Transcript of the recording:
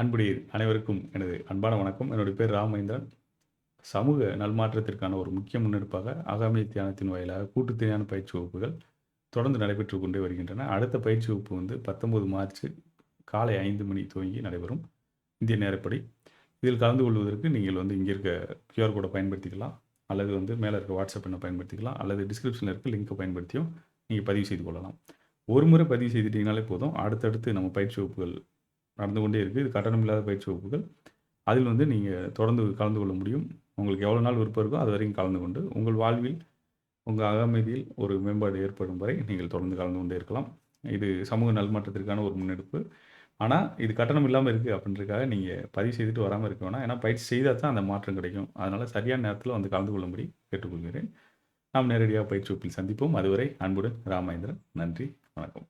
அன்புடைய அனைவருக்கும் எனது அன்பான வணக்கம். என்னுடைய பேர் ராமேந்திரன் சமூக நல்மாற்றத்திற்கான ஒரு முக்கிய முன்னெடுப்பாக ஆகாமிய தியானத்தின் வாயிலாக கூட்டு தியான பயிற்சி வகுப்புகள் தொடர்ந்து நடைபெற்று கொண்டே வருகின்றன. அடுத்த பயிற்சி வகுப்பு வந்து பத்தொன்பது மார்ச் காலை ஐந்து மணி துவங்கி நடைபெறும் இந்திய நேரப்படி. இதில் கலந்து கொள்வதற்கு நீங்கள் வந்து இங்கே இருக்க கியூஆர் கோடை பயன்படுத்திக்கலாம். அல்லது வந்து மேலே இருக்க வாட்ஸ்அப் எண்ணை பயன்படுத்திக்கலாம். அல்லது டிஸ்கிரிப்ஷனில் இருக்க லிங்கை பயன்படுத்தியும் நீங்கள் பதிவு செய்து கொள்ளலாம். ஒரு முறை பதிவு செய்துட்டீங்கனாலே போதும். அடுத்தடுத்து நம்ம பயிற்சி வகுப்புகள் நடந்து கொண்டே இருக்குது இது கட்டணம் இல்லாத பயிற்சி வகுப்புகள். அதில் வந்து நீங்கள் தொடர்ந்து கலந்து கொள்ள முடியும். உங்களுக்கு எவ்வளோ நாள் விருப்பம் இருக்கோ அது வரைக்கும் கலந்து கொண்டு உங்கள் வாழ்வில் உங்கள் அகமதியில் ஒரு மேம்பாடு ஏற்படும் வரை நீங்கள் தொடர்ந்து கலந்து கொண்டே இருக்கலாம். இது சமூக நல்மாற்றத்திற்கான ஒரு முன்னெடுப்பு. ஆனால் இது கட்டணம் இல்லாமல் இருக்குது அப்படின்றதுக்காக நீங்கள் பதிவு செய்துட்டு வராமல் இருக்க வேணாம். ஏன்னா பயிற்சி செய்தால் தான் அந்த மாற்றம் கிடைக்கும். அதனால் சரியான நேரத்தில் வந்து கலந்து கொள்ளும்படி கேட்டுக்கொள்கிறேன். நாம் நேரடியாக பயிற்சி வகுப்பில் சந்திப்போம். அதுவரை அன்புடன் ராமேந்திரன். நன்றி. வணக்கம்.